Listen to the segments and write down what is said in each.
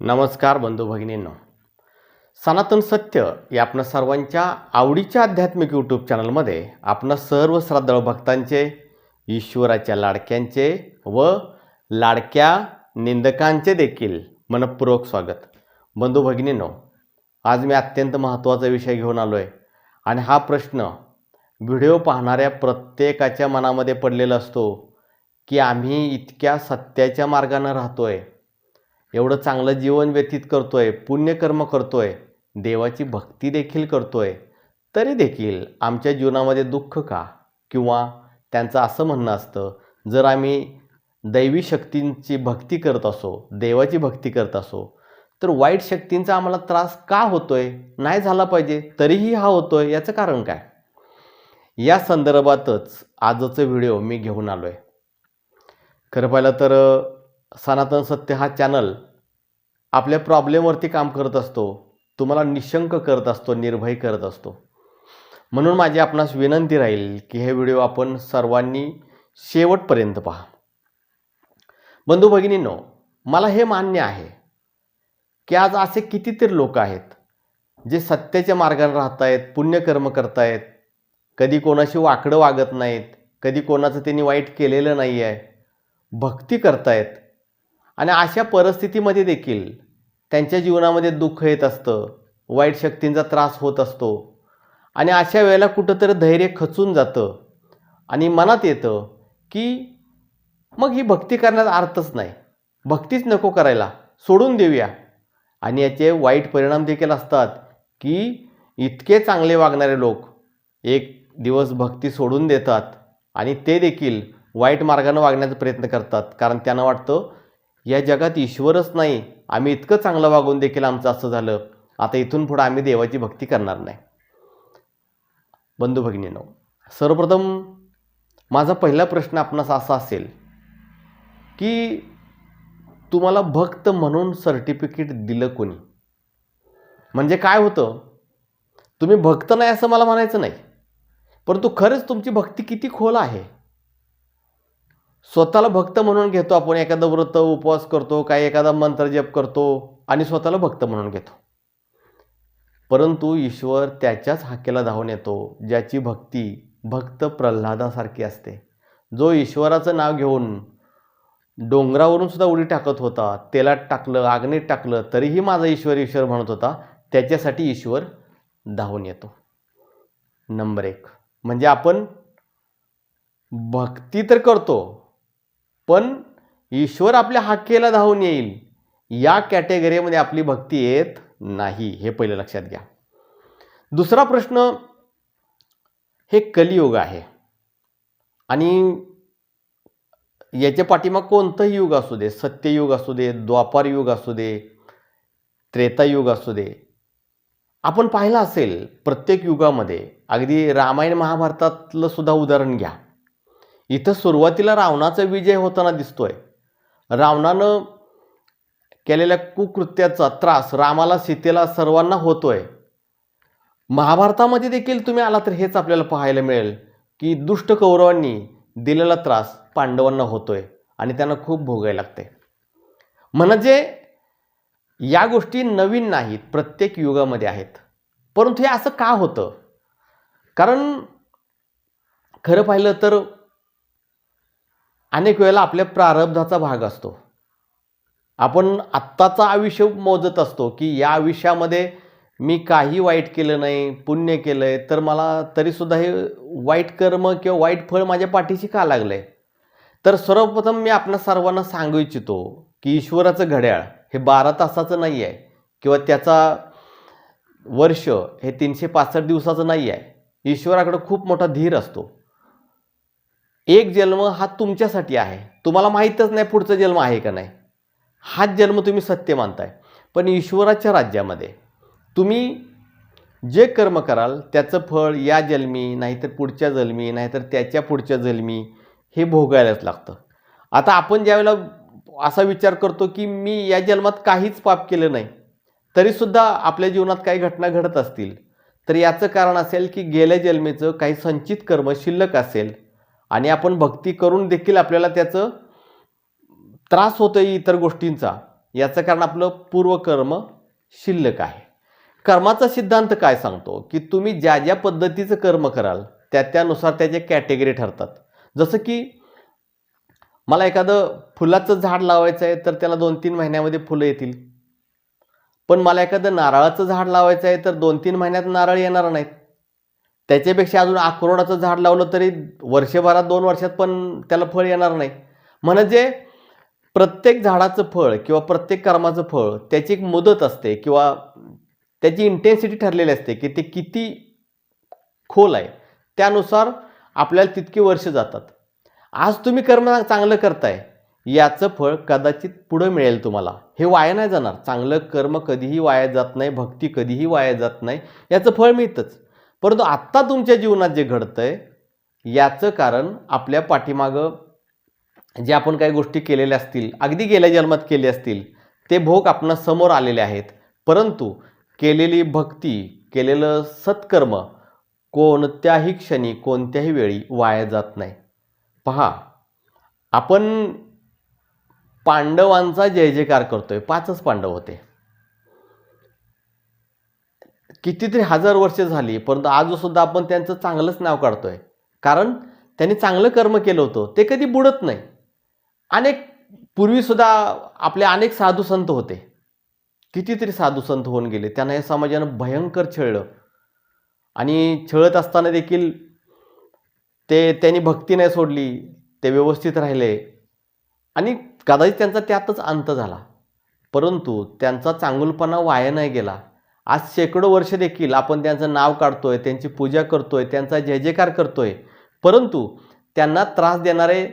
नमस्कार बंधू भगिनींनो. सनातन सत्य या आपणा सर्वांच्या आवडीच्या आध्यात्मिक यूट्यूब चॅनलमध्ये आपणा सर्व श्रद्धाळू भक्तांचे ईश्वराच्या लाडक्यांचे व लाडक्या निंदकांचे देखील मनपूर्वक स्वागत. बंधू भगिनींनो आज मी अत्यंत महत्त्वाचा विषय घेऊन आलो आहे आणि हा प्रश्न व्हिडिओ पाहणाऱ्या प्रत्येकाच्या मनामध्ये पडलेला असतो की आम्ही इतक्या सत्याच्या मार्गानं राहतो आहे एवढं चांगलं जीवन व्यतीत करतोय पुण्यकर्म करतोय देवाची भक्ती देखील करतोय तरी देखील आमच्या जीवनामध्ये दुःख का? किंवा त्यांचं असं म्हणणं असतं जर आम्ही दैवी शक्तींची भक्ती करत असो देवाची भक्ती करत असो तर वाईट शक्तींचा आम्हाला त्रास का होतोय? नाही झाला पाहिजे तरीही हा होतोय याचं कारण काय? या संदर्भातच आजचं व्हिडिओ मी घेऊन आलो आहे खरं पाहिलं तर सनातन सत्य हा चॅनल आपल्या प्रॉब्लेमवरती काम करत असतो तुम्हाला निशंक करत असतो निर्भय करत असतो. म्हणून माझी आपणास विनंती राहील की हे व्हिडिओ आपण सर्वांनी शेवटपर्यंत पहा. बंधू भगिनींनो मला हे मान्य आहे की आज असे कितीतरी लोक आहेत जे सत्याच्या मार्गाने राहत आहेत पुण्यकर्म करतायत कधी कोणाशी वाकडं वागत नाहीत कधी कोणाचं त्यांनी वाईट केलेलं नाही आहे भक्ती करतायत. आणि अशा परिस्थितीमध्ये देखील त्यांच्या जीवनामध्ये दुःख येत असतं वाईट शक्तींचा त्रास होत असतो. आणि अशा वेळेला कुठंतरी धैर्य खचून जातं. आणि मनात येतं की मग ही भक्ती करण्यात अर्थच नाही. भक्तीच नको करायला. सोडून देऊया. आणि याचे वाईट परिणाम देखील असतात की इतके चांगले वागणारे लोक एक दिवस भक्ती सोडून देतात आणि ते देखील वाईट मार्गानं वागण्याचा प्रयत्न करतात. कारण त्यांना वाटतं या जगात ईश्वरच नाही. आम्ही इतकं चांगलं वागून देखील आमचं असं झालं. आता इथून पुढं आम्ही देवाची भक्ती करणार नाही. बंधू भगिनीनो सर्वप्रथम माझा पहिला प्रश्न आपणास असा असेल की तुम्हाला भक्त म्हणून सर्टिफिकेट दिलं कोणी? म्हणजे काय होतं? तुम्ही भक्त नाही असं मला म्हणायचं नाही. परंतु खरंच तुमची भक्ती किती खोल आहे? स्वतःला भक्त म्हणून घेतो आपण. एखादं व्रत उपवास करतो काही एखादा मंत्र जप करतो आणि स्वतःला भक्त म्हणून घेतो. परंतु ईश्वर त्याच्याच हाकेला धावून येतो ज्याची भक्ती भक्त प्रल्हादासारखी असते. जो ईश्वराचं नाव घेऊन डोंगरावरून सुद्धा उडी टाकत होता तेलात टाकलं आग्नेत टाकलं तरीही माझा ईश्वर ईश्वर म्हणत होता त्याच्यासाठी ईश्वर धावून येतो. नंबर एक. म्हणजे आपण भक्ती तर करतो पण ईश्वर आपल्या हाकेला धावून येईल. या कॅटेगरीमध्ये आपली भक्ती येत नाही हे पहिलं लक्षात घ्या. दुसरा प्रश्न हे कलियुग आहे. आणि याच्या पाठीमाग कोणतंही युग असू दे सत्ययुग असू दे द्वापार युग असू दे त्रेतायुग असू दे. आपण पाहिलं असेल प्रत्येक युगामध्ये अगदी रामायण महाभारतातलं सुद्धा उदाहरण घ्या. इथं सुरुवातीला रावणाचा विजय होताना दिसतोय. रावणानं केलेल्या कुकृत्याचा त्रास रामाला सीतेला सर्वांना होतोय. महाभारतामध्ये देखील तुम्ही आला तर हेच आपल्याला पाहायला मिळेल की दुष्ट कौरवांनी दिलेला त्रास पांडवांना होतोय आणि त्यांना खूप भोगायला लागते म्हणजे या गोष्टी नवीन नाहीत प्रत्येक युगामध्ये आहेत. परंतु हे असं का होतं? कारण खरं पाहिलं तर अनेक वेळेला आपल्या प्रारब्धाचा भाग असतो. आपण आत्ताचा आयुष्य मोजत असतो की या आयुष्यामध्ये मी काही वाईट केलं नाही पुण्य केलं आहे तर मला तरीसुद्धा हे वाईट कर्म किंवा वाईट फळ माझ्या पाठीशी का लागलं आहे तर सर्वप्रथम मी आपल्या सर्वांना सांगू इच्छितो की ईश्वराचं घड्याळ हे बारा तासाचं नाही आहे किंवा त्याचा वर्ष हे तीनशे पासष्ट दिवसाचं नाही आहे. ईश्वराकडं खूप मोठा धीर असतो. एक जन्म हा तुमच्यासाठी आहे. तुम्हाला माहीतच नाही पुढचा जन्म आहे का नाही. हाच जन्म तुम्ही सत्य मानताय. पण ईश्वराच्या राज्यामध्ये तुम्ही जे कर्म कराल त्याचं फळ या जन्मी नाहीतर पुढच्या जन्मी नाहीतर त्याच्या पुढच्या जन्मी हे भोगायलाच लागतं. आता आपण ज्यावेळेला असा विचार करतो की मी या जन्मात काहीच पाप केलं नाही तरीसुद्धा आपल्या जीवनात काही घटना घडत असतील तर याचं कारण असेल की गेल्या जन्मेचं काही संचित कर्म शिल्लक असेल आणि आपण भक्ती करून देखील आपल्याला त्याचं त्रास होतो इतर गोष्टींचा. याचं कारण आपलं पूर्वकर्म शिल्लक आहे. कर्माचा सिद्धांत काय सांगतो? की तुम्ही ज्या ज्या पद्धतीचं कर्म कराल त्या त्यानुसार त्याचे कॅटेगरी ठरतात. जसं की मला एखादं फुलाचं झाड लावायचं आहे तर त्याला दोन तीन महिन्यामध्ये फुलं येतील. पण मला एखादं नारळाचं झाड लावायचं आहे तर दोन तीन महिन्यात नारळ येणार नाहीत. त्याच्यापेक्षा अजून अक्रोडाचं झाड लावलं तरी वर्षभरात दोन वर्षात पण त्याला फळ येणार नाही. म्हणजे प्रत्येक झाडाचं फळ किंवा प्रत्येक कर्माचं फळ त्याची एक मुदत असते किंवा त्याची इंटेन्सिटी ठरलेली असते की ते किती खोल आहे. त्यानुसार आपल्याला तितकी वर्ष जातात. आज तुम्ही कर्म चांगलं करताय याचं फळ कदाचित पुढं मिळेल तुम्हाला. हे वाया नाही जाणार. चांगलं कर्म कधीही वाया जात नाही भक्ती कधीही वाया जात नाही याचं फळ मिळतंच. परंतु आत्ता तुमच्या जीवनात जे घडतंय याचं कारण आपल्या पाठीमागं जे आपण काही गोष्टी केलेल्या असतील अगदी गेल्या जन्मात केले असतील ते भोग आपण समोर आलेले आहेत. परंतु केलेली भक्ती केलेलं सत्कर्म कोणत्याही क्षणी कोणत्याही वेळी वाया जात नाही. पहा आपण पांडवांचा जय जयकार करतोय पाचच पांडव होते. कितीतरी हजार वर्ष झाली परंतु आजसुद्धा आपण त्यांचं चांगलंच नाव काढतोय. कारण त्यांनी चांगलं कर्म केलं होतं ते कधी बुडत नाही. अनेक पूर्वीसुद्धा आपले अनेक साधू संत होते. कितीतरी साधू संत होऊन गेले त्यांना या समाजानं भयंकर छळलं. आणि छळत असताना देखील ते त्यांनी भक्ती नाही सोडली ते व्यवस्थित राहिले. आणि कदाचित त्यांचा त्यातच अंत झाला. परंतु त्यांचा चांगुलपणा वाया नाही गेला. आज शेकडो वर्ष देखील आपण त्यांचं नाव काढतोय त्यांची पूजा करतोय त्यांचा जय जयकार करतोय. परंतु त्यांना त्रास देणारे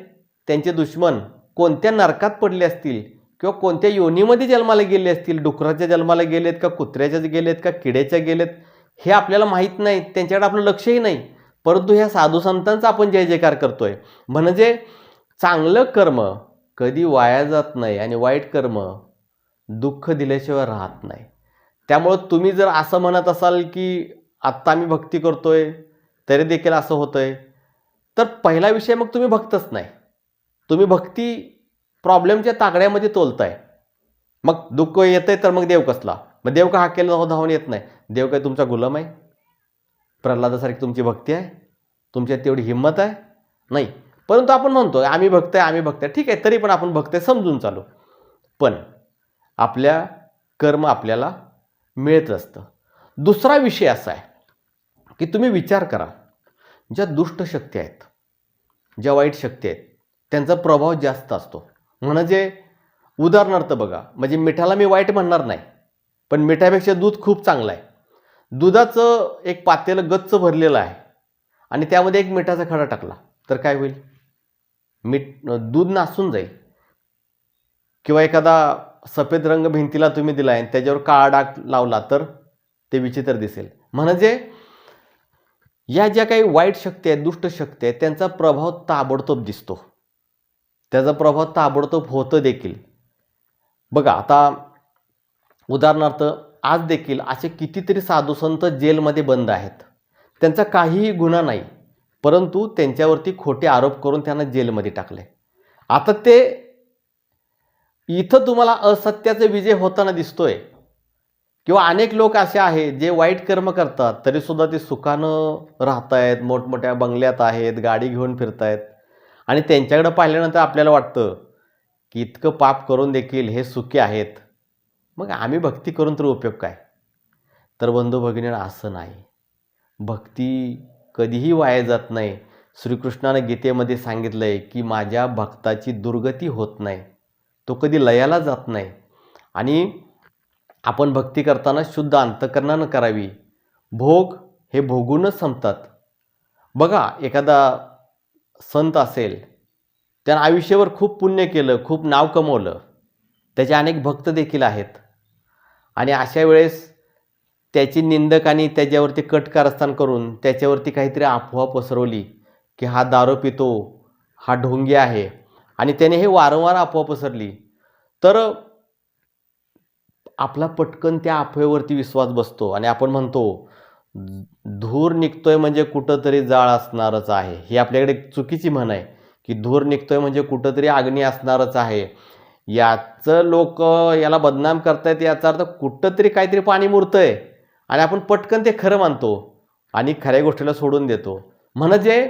त्यांचे दुश्मन कोणत्या नरकात पडले असतील किंवा कोणत्या योनीमध्ये जन्माला गेले असतील डुकराच्या जन्माला गेलेत का कुत्र्याच्या गेलेत का किड्याच्या गेलेत हे आपल्याला माहीत नाही त्यांच्याकडे आपलं लक्षही नाही. परंतु ह्या साधू संतांचा आपण जय जयकार करतोय. म्हणजे चांगलं कर्म कधी वाया जात नाही आणि वाईट कर्म दुःख दिल्याशिवाय राहत नाही. त्यामुळं तुम्ही जर असं म्हणत असाल की आत्ता मी भक्ती करतोय तरी देखील असं होतंय तर पहिला विषय मग तुम्ही भक्तच नाही. तुम्ही भक्ती प्रॉब्लेमच्या तागड्यामध्ये तोलताय. मग दुःख येतंय तर मग देव कसला? मग देव का हाकेला धाव- धावून येत नाही? देव काय तुमचा गुलाम आहे? प्रल्हादासारखी तुमची भक्ती आहे? तुमच्यात तेवढी हिंमत आहे? नाही. परंतु आपण म्हणतो आम्ही भक्त आहे आम्ही भक्त आहे. ठीक आहे तरी पण आपण भक्त आहे समजून चालू. पण आपल्या कर्म आपल्याला मिळत असतं दुसरा विषय असा आहे की तुम्ही विचार करा ज्या दुष्ट शक्ती आहेत ज्या वाईट शक्ती आहेत त्यांचा प्रभाव जास्त असतो. म्हणजे उदाहरणार्थ बघा म्हणजे मिठाला मी वाईट म्हणणार नाही पण मिठापेक्षा दूध खूप चांगलं आहे. दुधाचं एक पातेलं गच्च भरलेलं आहे आणि त्यामध्ये एक मिठाचा खडा टाकला तर काय होईल? मीठ दूध नासून जाईल. किंवा एखादा सफेद रंग भिंतीला तुम्ही दिला आहे त्याच्यावर काळा डाग लावला तर ते विचित्र दिसेल. म्हणजे या ज्या काही वाईट शक्ती आहेत दुष्ट शक्ती आहेत त्यांचा प्रभाव ताबडतोब दिसतो. त्याचा प्रभाव ताबडतोब होतं देखील. बघा आता उदाहरणार्थ आज देखील असे कितीतरी साधुसंत जेलमध्ये बंद आहेत. त्यांचा काहीही गुन्हा नाही परंतु त्यांच्यावरती खोटे आरोप करून त्यांना जेलमध्ये टाकले. आता ते इथं तुम्हाला असत्याचा विजय होताना दिसतोय. किंवा अनेक लोक असे आहेत जे वाईट कर्म करतात तरीसुद्धा ते सुखानं राहत आहेत मोठमोठ्या बंगल्यात आहेत गाडी घेऊन फिरतायत. आणि त्यांच्याकडे पाहिल्यानंतर आपल्याला वाटतं की इतकं पाप करून देखील हे सुखी आहेत. मग आम्ही भक्ती करून तर उपयोग काय? तर बंधू भगिनींना असं नाही. भक्ती कधीही वाया जात नाही. श्रीकृष्णानं गीतेमध्ये सांगितलं आहे की माझ्या भक्ताची दुर्गती होत नाही. तो कधी लयाला जात नाही. आणि आपण भक्ती करताना शुद्ध अंतकरणानं करावी. भोग हे भोगूनच संपतात. बघा एखादा संत असेल त्यानं आयुष्यावर खूप पुण्य केलं खूप नाव कमवलं त्याचे अनेक भक्त देखील आहेत. आणि अशा वेळेस त्याची निंदक आणि त्याच्यावरती कट कारस्थान करून त्याच्यावरती काहीतरी अफवा पसरवली की हा दारू पितो हा ढोंगी आहे आणि त्याने हे वारंवार अफवा पसरली. तर आपला पटकन त्या अफवेवरती विश्वास बसतो आणि आपण म्हणतो धूर निघतोय म्हणजे कुठंतरी जाळ असणारच आहे. ही आपल्याकडे एक चुकीची म्हण आहे की धूर निघतोय म्हणजे कुठंतरी अग्नी असणारच आहे. याचं लोक याला बदनाम करतायत याचा अर्थ कुठंतरी काहीतरी पाणी मुरतंय आणि आपण पटकन ते खरं मानतो आणि खऱ्या गोष्टीला सोडून देतो. म्हणजे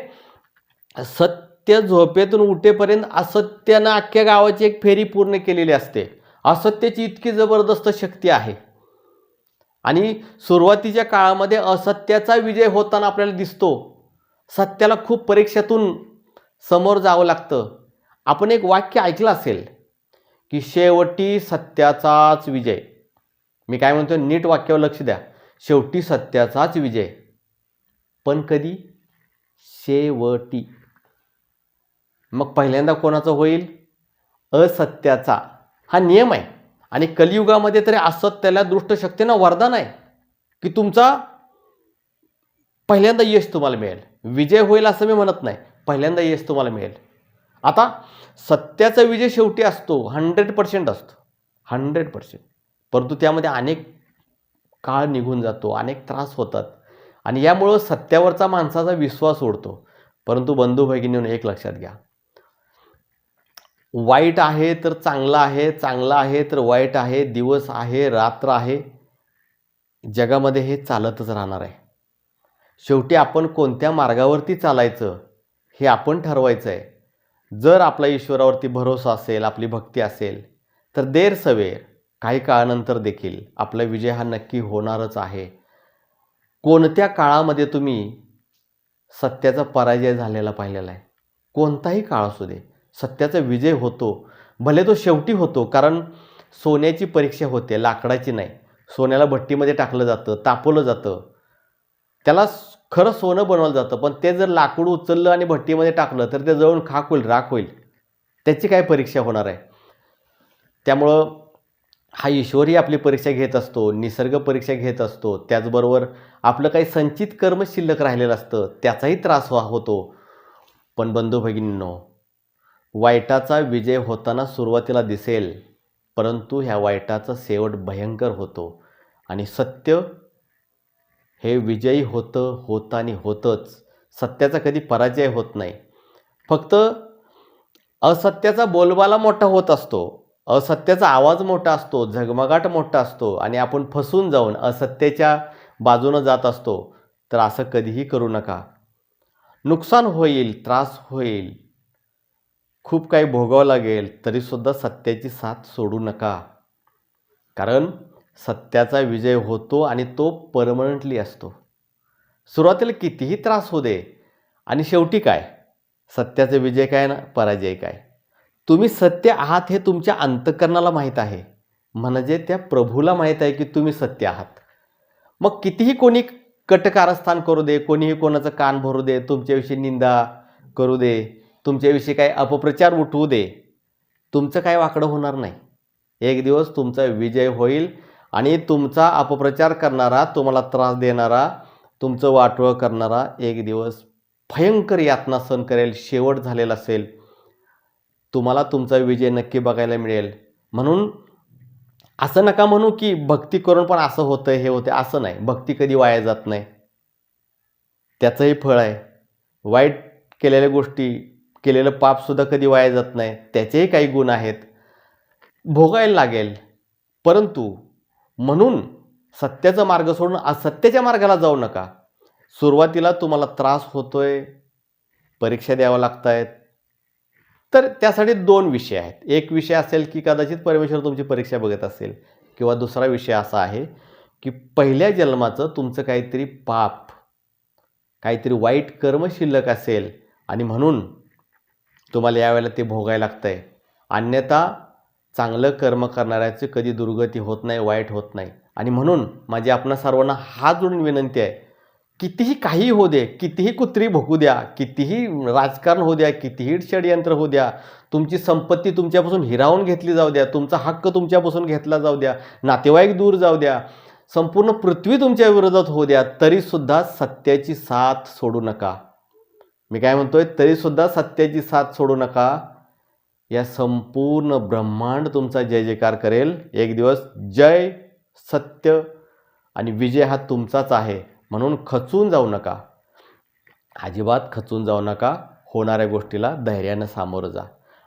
सत्य त्या झोपेतून उठेपर्यंत असत्यानं अख्ख्या गावाची एक फेरी पूर्ण केलेली असते. असत्याची इतकी जबरदस्त शक्ती आहे. आणि सुरुवातीच्या काळामध्ये असत्याचा विजय होताना आपल्याला दिसतो. सत्याला खूप परीक्षेतून समोर जावं लागतं. आपण एक वाक्य ऐकलं असेल की शेवटी सत्याचाच विजय. मी काय म्हणतो नीट वाक्यावर लक्ष द्या. शेवटी सत्याचाच विजय. पण कधी? शेवटी. मग पहिल्यांदा कोणाचं होईल? असत्याचा. हा नियम आहे. आणि कलियुगामध्ये तरी असत्याला दृष्टशक्तीनं वरदान आहे की तुमचा पहिल्यांदा यश तुम्हाला मिळेल. विजय होईल असं मी म्हणत नाही. पहिल्यांदा यश तुम्हाला मिळेल. आता सत्याचा विजय शेवटी असतो. हंड्रेड पर्सेंट असतो. Hundred percent. परंतु त्यामध्ये अनेक काळ निघून जातो. अनेक त्रास होतात. आणि यामुळं सत्यावरचा माणसाचा विश्वास उडतो. परंतु बंधू भगिनीनं एक लक्षात घ्या. वाईट आहे तर चांगलं आहे चांगलं आहे तर वाईट आहे दिवस आहे रात्र आहे. जगामध्ये हे चालतच राहणार आहे. शेवटी आपण कोणत्या मार्गावरती चालायचं हे आपण ठरवायचं आहे. जर आपला ईश्वरावरती भरोसा असेल आपली भक्ती असेल तर देर सवेर काही काळानंतर देखील आपला विजय हा नक्की होणारच आहे. कोणत्या काळामध्ये तुम्ही सत्याचा पराजय झालेला पाहिलेला आहे? कोणताही काळ असू दे. सत्याचा विजय होतो. भले तो शेवटी होतो कारण सोन्याची परीक्षा होते लाकडाची नाही. सोन्याला भट्टीमध्ये टाकलं जातं तापवलं जातं. त्याला खरं सोनं बनवलं जातं पण ते जर लाकूड उचललं आणि भट्टीमध्ये टाकलं तर ते जळून खाक होईल राख होईल. त्याची काय परीक्षा होणार आहे? त्यामुळं हा ईश्वरही आपली परीक्षा घेत असतो निसर्ग परीक्षा घेत असतो. त्याचबरोबर आपलं काही संचित कर्म शिल्लक राहिलेलं असतं त्याचाही त्रास व्हा होतो. पण बंधू भगिनींनो वाईटाचा विजय होताना सुरुवातीला दिसेल परंतु ह्या वाईटाचा शेवट भयंकर होतो. आणि सत्य हे विजयी होतं होतं आणि होतंच. सत्याचा कधी पराजय होत नाही. फक्त असत्याचा बोलबाला मोठा होत असतो. असत्याचा आवाज मोठा असतो झगमगाट मोठा असतो आणि आपण फसून जाऊन असत्याच्या बाजूनं जात असतो. तर असं कधीही करू नका. नुकसान होईल त्रास होईल. खूप काही भोगावं लागेल तरीसुद्धा सत्याची साथ सोडू नका. कारण सत्याचा विजय होतो आणि तो परमनंटली असतो. सुरुवातीला कितीही त्रास होऊ दे आणि शेवटी काय? सत्याचा विजय काय ना पराजय काय? तुम्ही सत्य आहात हे तुमच्या अंतकरणाला माहीत आहे. म्हणजे त्या प्रभूला माहीत आहे की तुम्ही सत्य आहात. मग कितीही कोणी कटकारस्थान करू दे कोणीही कोणाचं कान भरू दे तुमच्याविषयी निंदा करू दे तुमच्याविषयी काही अपप्रचार उठवू दे. तुमचं काय वाकडं होणार नाही. एक दिवस तुमचा विजय होईल आणि तुमचा अपप्रचार करणारा तुम्हाला त्रास देणारा तुमचं वाटवं करणारा एक दिवस भयंकर यातना सहन करेल शेवट झालेला असेल. तुम्हाला तुमचा विजय नक्की बघायला मिळेल. म्हणून असं नका म्हणू की भक्ती करून पण असं होतं हे होते असं नाही. भक्ती कधी वाया जात नाही. त्याचंही फळ आहे. वाईट केलेल्या गोष्टी केलेलं पापसुद्धा कधी वाया जात नाही. त्याचेही काही गुण आहेत. भोगायला लागेल. परंतु म्हणून सत्याचा मार्ग सोडून असत्याच्या मार्गाला जाऊ नका. सुरुवातीला तुम्हाला त्रास होतोय. परीक्षा द्याव्या लागत आहेत तर त्यासाठी दोन विषय आहेत. एक विषय असेल की कदाचित परमेश्वर तुमची परीक्षा बघत असेल किंवा दुसरा विषय असा आहे की पहिल्या जन्माचं तुमचं काहीतरी पाप काहीतरी वाईट कर्म शिल्लक असेल आणि म्हणून तुम्हाला यावेळेला ते भोगायला लागतं आहे अन्यथा चांगलं कर्म करणाऱ्याची कधी दुर्गती होत नाही वाईट होत नाही. आणि म्हणून माझी आपणा सर्वांना हा जोडून विनंती आहे कितीही काही होऊ दे कितीही कुत्री भोगू द्या कितीही राजकारण होऊ द्या कितीही षडयंत्र होऊ द्या तुमची संपत्ती तुमच्यापासून हिरावून घेतली जाऊ द्या तुमचा हक्क तुमच्यापासून घेतला जाऊ द्या नातेवाईक दूर जाऊ द्या संपूर्ण पृथ्वी तुमच्या विरोधात होऊ द्या तरीसुद्धा सत्याची साथ सोडू नका. मी काय म्हणतोय तरीसुद्धा सत्याची साथ सोडू नका. या संपूर्ण ब्रह्मांड तुमचा जय जयकार करेल. एक दिवस जय सत्य आणि विजय हा तुमचाच आहे. म्हणून खचून जाऊ नका. अजिबात खचून जाऊ नका. होणाऱ्या गोष्टीला धैर्यानं सामोरं जा.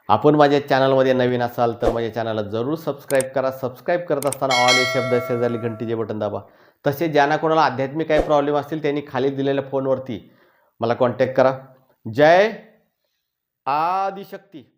आपण माझ्या चॅनलमध्ये नवीन असाल तर माझ्या चॅनलला जरूर सबस्क्राईब करा. सबस्क्राईब करत असताना ऑल हे शब्द शेजारी घंटीचे बटन दाबा. तसे ज्यांना कोणाला आध्यात्मिक काही प्रॉब्लेम असतील त्यांनी खाली दिलेल्या फोनवरती मला कॉन्टॅक्ट करा. जय आदिशक्ती.